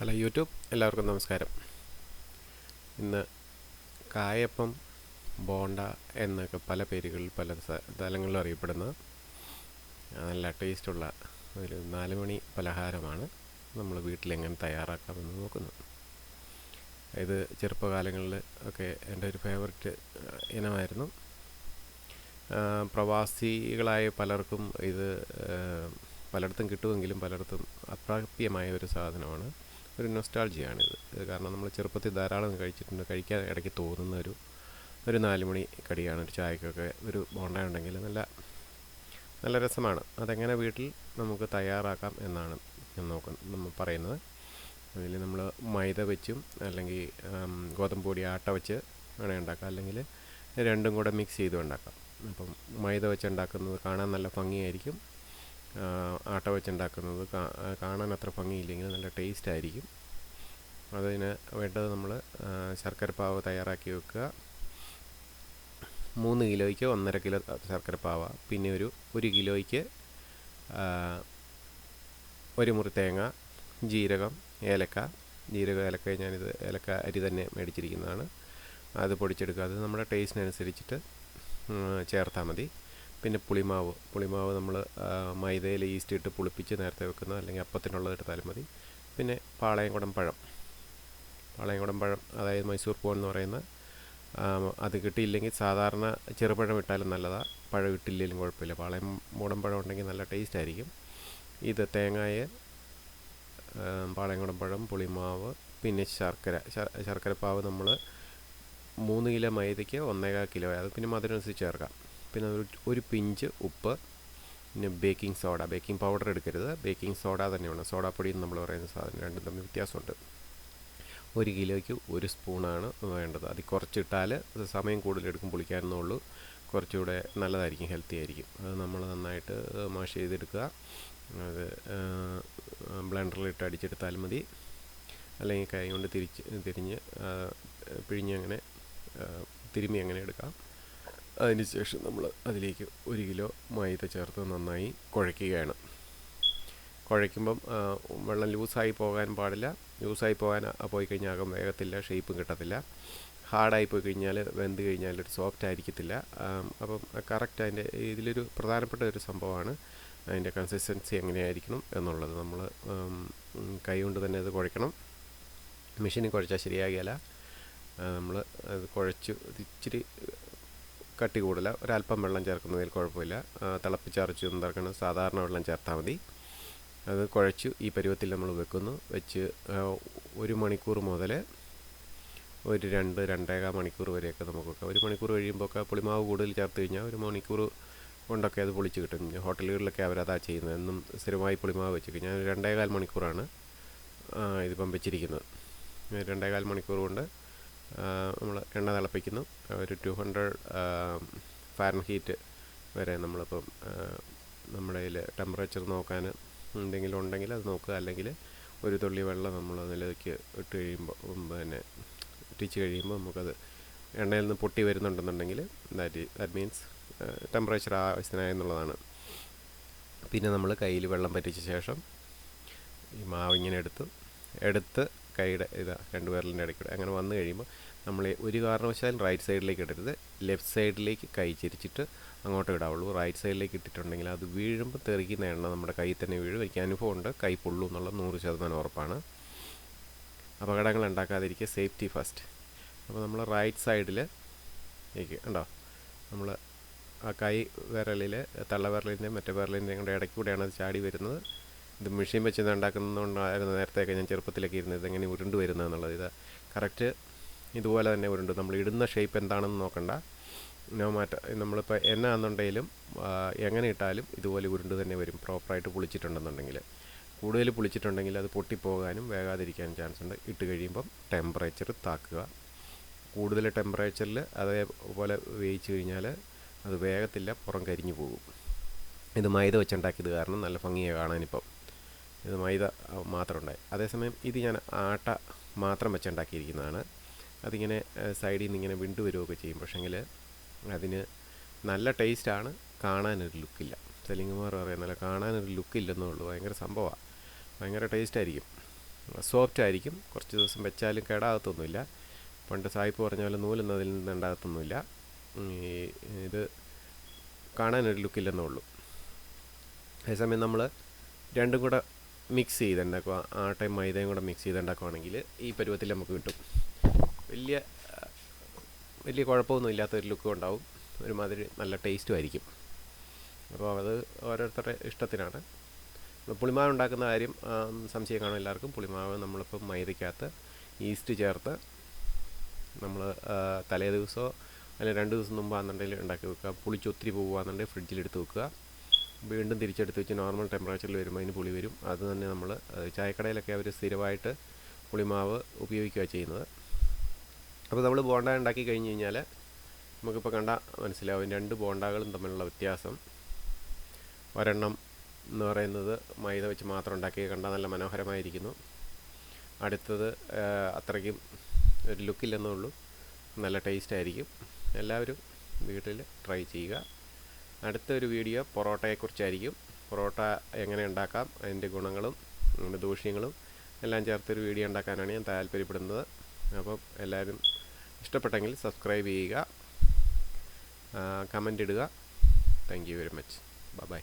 Hello YouTube എല്ലാവർക്കും നമസ്കാരം. ഇന്ന് കായപ്പം ബോണ്ട എന്നൊക്കെ പല പേരുകളിൽ പല സ്ഥ- സ്ഥലങ്ങളിലും അറിയപ്പെടുന്ന നല്ല ടേസ്റ്റുള്ള ഒരു നാല് മണി പലഹാരമാണ് നമ്മൾ വീട്ടിലെങ്ങനെ തയ്യാറാക്കാമെന്ന് നോക്കുന്നത്. ഇത് ചെറുപ്പകാലങ്ങളിൽ ഒക്കെ എന്റെ ഒരു ഫേവററ്റ് ഇനമായിരുന്നു. പ്രവാസികളായ പലർക്കും ഇത് പലയിടത്തും കിട്ടുമെങ്കിലും പലയിടത്തും അപ്രാപ്യമായ ഒരു സാധനമാണ്. ഒരു നൊസ്റ്റാൾജിയാണിത് ഇത് കാരണം നമ്മൾ ചെറുപ്പത്തിൽ ധാരാളം കഴിച്ചിട്ടുണ്ട്. കഴിക്കാൻ ഇടയ്ക്ക് തോന്നുന്ന ഒരു ഒരു നാലുമണി കടിയാണ് ഒരു ചായക്കൊക്കെ ഒരു ബോണ്ട ഉണ്ടെങ്കിൽ നല്ല നല്ല രസമാണ്. അതെങ്ങനെ വീട്ടിൽ നമുക്ക് തയ്യാറാക്കാം എന്നാണ് ഞാൻ നോക്ക നമ്മൾ പറയുന്നത്. അതിൽ നമ്മൾ മൈദ വെച്ചും അല്ലെങ്കിൽ ആം, ഗോതമ്പ് പൊടി ആട്ട വെച്ച് വേണേൽ ഉണ്ടാക്കാം. അല്ലെങ്കിൽ രണ്ടും കൂടെ മിക്സ് ചെയ്ത് ഉണ്ടാക്കാം. അപ്പം മൈദ വെച്ച് ഉണ്ടാക്കുന്നത് കാണാൻ നല്ല ഭംഗിയായിരിക്കും. ആട്ട വെച്ചുണ്ടാക്കുന്നത് കാണാൻ അത്ര ഭംഗിയില്ലെങ്കിൽ നല്ല ടേസ്റ്റ് ആയിരിക്കും അതിന് വേണ്ടത് നമ്മൾ ശർക്കരപ്പാവ് തയ്യാറാക്കി വെക്കുക. മൂന്ന് കിലോയ്ക്ക് ഒന്നര കിലോ ശർക്കരപ്പാവ. പിന്നെ ഒരു ഒരു കിലോയ്ക്ക് ഒരു മുറി തേങ്ങ ജീരകം ഏലക്ക. ജീരക ഏലക്ക ഞാനിത് ഏലക്ക അരി തന്നെ മേടിച്ചിരിക്കുന്നതാണ്. അത് പൊടിച്ചെടുക്കുക. അത് നമ്മുടെ ടേസ്റ്റിനനുസരിച്ചിട്ട് ചേർത്താൽ മതി. പിന്നെ പുളിമാവ്. പുളിമാവ് നമ്മൾ മൈദയിൽ ഈസ്റ്റ് ഇട്ട് പുളിപ്പിച്ച് നേരത്തെ വെക്കുന്ന അല്ലെങ്കിൽ അപ്പത്തിനുള്ളത് എടുത്താലും മതി. പിന്നെ പാളയംകുടം പഴം. പാളയംകുടം പഴം അതായത് മൈസൂർ പോൺ എന്ന് പറയുന്ന അത് കിട്ടിയില്ലെങ്കിൽ സാധാരണ ചെറുപഴം ഇട്ടാലും നല്ലതാണ് പഴം ഇട്ടില്ലെങ്കിലും കുഴപ്പമില്ല. പാളയം മൂടം പഴം ഉണ്ടെങ്കിൽ നല്ല ടേസ്റ്റ് ആയിരിക്കും. ഇത് തേങ്ങായ പാളയംകുടം പഴം പുളിമാവ് പിന്നെ ശർക്കര. ശർക്കരപ്പാവ് നമ്മൾ മൂന്ന് കിലോ മൈദയ്ക്ക് ഒന്നേകാൽ കിലോ. അത് പിന്നെ മധുരം അനുസരിച്ച് ചേർക്കാം. പിന്നെ ഒരു ഒരു പിഞ്ച് ഉപ്പ് പിന്നെ ബേക്കിംഗ് സോഡ. ബേക്കിംഗ് പൗഡർ എടുക്കരുത്. ബേക്കിംഗ് സോഡ തന്നെയാണ് സോഡാപ്പൊടി എന്ന് നമ്മൾ പറയുന്ന സാധനം രണ്ടും തമ്മിൽ വ്യത്യാസമുണ്ട്. ഒരു കിലോയ്ക്ക് ഒരു സ്പൂണാണ് വേണ്ടത്. അത് കുറച്ചിട്ടാൽ സമയം കൂടുതലെടുക്കും പൊളിക്കാനെന്നേ ഉള്ളൂ. കുറച്ചുകൂടെ നല്ലതായിരിക്കും ഹെൽത്തി ആയിരിക്കും. അത് നമ്മൾ നന്നായിട്ട് മാഷ് ചെയ്തെടുക്കുക. അത് ബ്ലെൻഡറിലിട്ട് അടിച്ചെടുത്താലും മതി. അല്ലെങ്കിൽ കൈ കൊണ്ട് തിരിച്ച് തിരിഞ്ഞ് പിഴിഞ്ഞ് അങ്ങനെ തിരുമ്മി അങ്ങനെ എടുക്കാം. അതിന് ശേഷം നമ്മൾ അതിലേക്ക് ഒരു കിലോ മൈദ ചേർത്ത് നന്നായി കുഴയ്ക്കുകയാണ്. കുഴയ്ക്കുമ്പം വെള്ളം ലൂസായി പോകാൻ പാടില്ല. ലൂസായി പോകാൻ പോയി കഴിഞ്ഞാൽ അകം വേഗത്തില്ല ഷേപ്പും കിട്ടത്തില്ല. ഹാർഡായി പോയി കഴിഞ്ഞാൽ വെന്ത് കഴിഞ്ഞാൽ ഒരു സോഫ്റ്റ് ആയിരിക്കത്തില്ല. അപ്പം കറക്റ്റ് അതിന്റെ ഇതിലൊരു പ്രധാനപ്പെട്ട ഒരു സംഭവമാണ് അതിന്റെ കൺസിസ്റ്റൻസി എങ്ങനെയായിരിക്കണം എന്നുള്ളത്. നമ്മൾ കൈ കൊണ്ട് തന്നെ അത് കുഴയ്ക്കണം. മെഷീനിൽ കുഴച്ചാൽ ശരിയാകില്ല. നമ്മൾ അത് കുഴച്ച് ഇച്ചിരി കട്ടി കൂടില്ല ഒരല്പം വെള്ളം ചേർക്കുന്നതിൽ കുഴപ്പമില്ല. ആ, തിളപ്പിച്ചരച്ച് എന്താക്കണം സാധാരണ വെള്ളം ചേർത്താൽ മതി. അത് കുഴച്ചു ഈ പരുവത്തിൽ നമ്മൾ വെക്കുന്നു. വെച്ച് ഒരു മണിക്കൂർ മുതൽ ഒരു രണ്ട് രണ്ടേകാൽ മണിക്കൂർ വരെയൊക്കെ നമുക്ക് വെക്കാം. ഒരു മണിക്കൂർ കഴിയുമ്പോഴൊക്കെ പുളിമാവ് കൂടുതൽ ചേർത്ത് കഴിഞ്ഞാൽ ഒരു മണിക്കൂർ കൊണ്ടൊക്കെ അത് പൊളിച്ച് കിട്ടും. ഹോട്ടലുകളിലൊക്കെ അവരതാ ചെയ്യുന്നത്. എന്നും സ്ഥിരമായി പുളിമാവ് വെച്ച് ഒരു രണ്ടേകാൽ മണിക്കൂറാണ് ഇതിപ്പം വെച്ചിരിക്കുന്നത്. രണ്ടേകാൽ മണിക്കൂർ കൊണ്ട് നമ്മൾ എണ്ണ തിളപ്പിക്കുന്നു. ഒരു ടു ഹൺഡ്രഡ് ഫാരൻ ഹീറ്റ് വരെ നമ്മളിപ്പം നമ്മുടെ കയ്യിൽ ടെമ്പറേച്ചർ നോക്കാൻ എന്തെങ്കിലും ഉണ്ടെങ്കിൽ അത് നോക്കുക. അല്ലെങ്കിൽ ഒരു തുള്ളി വെള്ളം നമ്മൾ അതിലേക്ക് ഇട്ട് കഴിയുമ്പോൾ പിന്നെ ഇട്ടിച്ച് കഴിയുമ്പോൾ നമുക്കത് എണ്ണയിൽ നിന്ന് പൊട്ടി വരുന്നുണ്ടെന്നുണ്ടെങ്കിൽ ദാറ്റ് ദാറ്റ് മീൻസ് ടെമ്പറേച്ചർ ആവശ്യത്തിനായെന്നുള്ളതാണ് പിന്നെ നമ്മൾ കയ്യിൽ വെള്ളം പറ്റിച്ച ശേഷം ഈ മാവ് ഇങ്ങനെ എടുത്തു എടുത്ത് കൈയുടെ ഇതാ രണ്ട് വിരലിന്റെ ഇടയ്ക്കൂടെ അങ്ങനെ വന്നു കഴിയുമ്പോൾ നമ്മൾ ഒരു കാരണവശാലും റൈറ്റ് സൈഡിലേക്ക് ഇടരുത്. ലെഫ്റ്റ് സൈഡിലേക്ക് കൈ ചിരിച്ചിട്ട് അങ്ങോട്ട് ഇടാവുള്ളൂ. റൈറ്റ് സൈഡിലേക്ക് ഇട്ടിട്ടുണ്ടെങ്കിൽ അത് വീഴുമ്പോൾ തെറിക്കുന്ന എണ്ണ നമ്മുടെ കൈ തന്നെ വീഴും. എനിക്ക് അനുഭവമുണ്ട്. കൈ പൊള്ളൂ എന്നുള്ള നൂറ് ശതമാനം ഉറപ്പാണ്. അപകടങ്ങൾ ഉണ്ടാക്കാതിരിക്കുക. സേഫ്റ്റി ഫസ്റ്റ് അപ്പോൾ നമ്മൾ റൈറ്റ് സൈഡിൽ ഉണ്ടോ നമ്മൾ ആ കൈ വിരലിൽ തള്ളവിരലിന്റെയും മറ്റേ വിരലിന്റെയും കൂടെ ഇടയ്ക്കൂടെയാണ് അത് ചാടി വരുന്നത്. ഇത് മെഷീൻ വെച്ച് ഉണ്ടാക്കുന്നതുകൊണ്ടായിരുന്നു നേരത്തെയൊക്കെ ഞാൻ ചെറുപ്പത്തിലൊക്കെ ഇരുന്നത് എങ്ങനെ ഉരുണ്ട് വരുന്നത് എന്നുള്ളത്. ഇത് കറക്റ്റ് ഇതുപോലെ തന്നെ ഉരുണ്ട്. നമ്മൾ ഇടുന്ന ഷേപ്പ് എന്താണെന്ന് നോക്കണ്ട. നോ മാറ്റ നമ്മളിപ്പോൾ എന്നാന്നുണ്ടെങ്കിലും ആ, എങ്ങനെ ഇട്ടാലും ഇതുപോലെ ഉരുണ്ട് തന്നെ വരും. പ്രോപ്പറായിട്ട് പുളിച്ചിട്ടുണ്ടെന്നുണ്ടെങ്കിൽ. കൂടുതൽ പുളിച്ചിട്ടുണ്ടെങ്കിൽ അത് പൊട്ടിപ്പോകാനും വേകാതിരിക്കാനും ചാൻസ് ഉണ്ട്. ഇട്ട് കഴിയുമ്പം ടെമ്പറേച്ചർ താക്കുക. കൂടുതൽ ടെമ്പറേച്ചറിൽ അതേപോലെ വേവിച്ച് കഴിഞ്ഞാൽ അത് വേഗത്തില്ല പുറം കരിഞ്ഞു പോകും. ഇത് മൈദ വെച്ചുണ്ടാക്കിയത് കാരണം നല്ല ഭംഗിയാണ് കാണാനിപ്പം. ഇത് മൈദ മാത്രം ഉണ്ടായി അതേസമയം ഇത് ഞാൻ ആട്ട മാത്രം വെച്ചുണ്ടാക്കിയിരിക്കുന്നതാണ്. അതിങ്ങനെ സൈഡിൽ നിന്ന് ഇങ്ങനെ വിണ്ടു വരികയൊക്കെ ചെയ്യും. പക്ഷേങ്കിൽ അതിന് നല്ല ടേസ്റ്റാണ്. കാണാനൊരു ലുക്കില്ല. സെലിംഗുമാർ പറയുന്നില്ല കാണാനൊരു ലുക്കില്ലെന്നേ ഉള്ളൂ. ഭയങ്കര സംഭവമാണ് ഭയങ്കര ടേസ്റ്റ് ആയിരിക്കും സോഫ്റ്റ് ആയിരിക്കും കുറച്ച് ദിവസം വെച്ചാലും കേടാകത്തൊന്നുമില്ല. പണ്ട് സായിപ്പ് പറഞ്ഞ പോലെ നൂലൊന്നും അതിൽ നിന്ന് ഉണ്ടാകത്തൊന്നുമില്ല. ഇത് കാണാനൊരു ലുക്കില്ലെന്നേ ഉള്ളൂ. അതേസമയം നമ്മൾ രണ്ടും കൂടെ മിക്സ് ചെയ്തുണ്ടാക്കുക ആട്ടയും മൈദയും കൂടെ മിക്സ് ചെയ്തുണ്ടാക്കുകയാണെങ്കിൽ ഈ പരുവത്തിൽ നമുക്ക് കിട്ടും. വലിയ വലിയ കുഴപ്പമൊന്നും ഇല്ലാത്തൊരു ലുക്കും ഉണ്ടാവും. ഒരുമാതിരി നല്ല ടേസ്റ്റും ആയിരിക്കും. അപ്പോൾ അത് ഓരോരുത്തരുടെ ഇഷ്ടത്തിനാണ്. പുളിമാവ് ഉണ്ടാക്കുന്ന കാര്യം സംശയം കാണും എല്ലാവർക്കും. പുളിമാവ് നമ്മളിപ്പം മൈദയ്ക്കകത്ത് ഈസ്റ്റ് ചേർത്ത് നമ്മൾ തലേ ദിവസമോ അല്ലെങ്കിൽ രണ്ട് ദിവസം മുമ്പാണെന്നുണ്ടെങ്കിൽ ഉണ്ടാക്കി വെക്കുക. പുളിച്ചൊത്തിരി പോകുകയാണെന്നുണ്ടെങ്കിൽ ഫ്രിഡ്ജിലെടുത്ത് വെക്കുക. വീണ്ടും തിരിച്ചെടുത്ത് വെച്ച് നോർമൽ ടെമ്പറേച്ചറിൽ വരുമ്പോൾ അതിന് പുളി വരും. അത് തന്നെ നമ്മൾ ചായക്കടയിലൊക്കെ അവർ സ്ഥിരമായിട്ട് പുളിമാവ് ഉപയോഗിക്കുക ചെയ്യുന്നത്. അപ്പോൾ നമ്മൾ ബോണ്ട ഉണ്ടാക്കി കഴിഞ്ഞ് കഴിഞ്ഞാൽ നമുക്കിപ്പോൾ കണ്ട മനസ്സിലാവും രണ്ട് ബോണ്ടകളും തമ്മിലുള്ള വ്യത്യാസം. ഒരെണ്ണം എന്ന് പറയുന്നത് മൈദ വെച്ച് മാത്രം ഉണ്ടാക്കി കണ്ടാൽ നല്ല മനോഹരമായിരിക്കുന്നു. അടുത്തത് അത്രയ്ക്കും ഒരു ലുക്കില്ലെന്നേ ഉള്ളൂ. നല്ല ടേസ്റ്റ് ആയിരിക്കും. എല്ലാവരും വീട്ടിൽ ട്രൈ ചെയ്യുക. അടുത്തൊരു വീഡിയോ പൊറോട്ടയെക്കുറിച്ചായിരിക്കും. പൊറോട്ട എങ്ങനെ ഉണ്ടാക്കാം അതിന്റെ ഗുണങ്ങളും അതിന്റെ ദൂഷ്യങ്ങളും എല്ലാം ചേർത്തൊരു വീഡിയോ ഉണ്ടാക്കാനാണ് ഞാൻ താല്പര്യപ്പെടുന്നത്. അപ്പം എല്ലാവരും ഇഷ്ടപ്പെട്ടെങ്കിൽ സബ്സ്ക്രൈബ് ചെയ്യുക കമന്റ് ഇടുക. Thank you very much. Bye.